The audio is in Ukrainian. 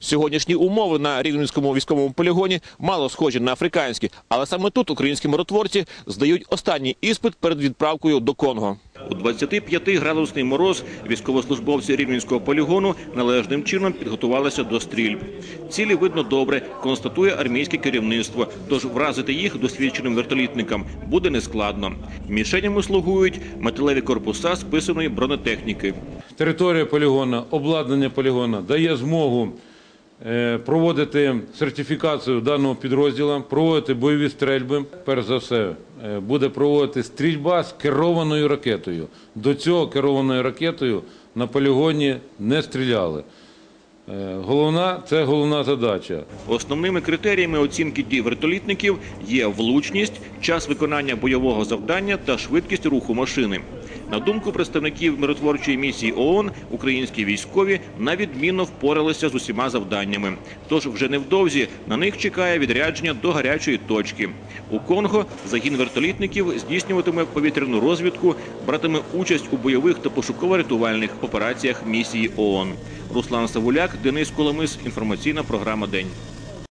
Сьогоднішні умови на рівненському військовому полігоні мало схожі на африканські, але саме тут українські миротворці здають останній іспит перед відправкою до Конго. У 25-градусний мороз військовослужбовці рівненського полігону належним чином підготувалися до стрільб. Цілі видно добре, констатує армійське керівництво, тож вразити їх досвідченим вертолітникам буде нескладно. Мішенями слугують металеві корпуса списаної бронетехніки. Територія полігону, обладнання полігону дає змогу проводити сертифікацію даного підрозділу, проводити бойові стрельби. Перш за все, е, буде проводити стрільба з керованою ракетою. До цього керованою ракетою на полігоні не стріляли. Е, Головна це головна задача. Основними критеріями оцінки дій вертолітників є влучність, час виконання бойового завдання та швидкість руху машини. На думку представників миротворчої місії ООН, українські військові на відмінно впоралися з усіма завданнями. Тож вже невдовзі на них чекає відрядження до гарячої точки. У Конго загін вертолітників здійснюватиме повітряну розвідку, братиме участь у бойових та пошуково-рятувальних операціях місії ООН. Руслан Савуляк, Денис Коломис. Інформаційна програма День.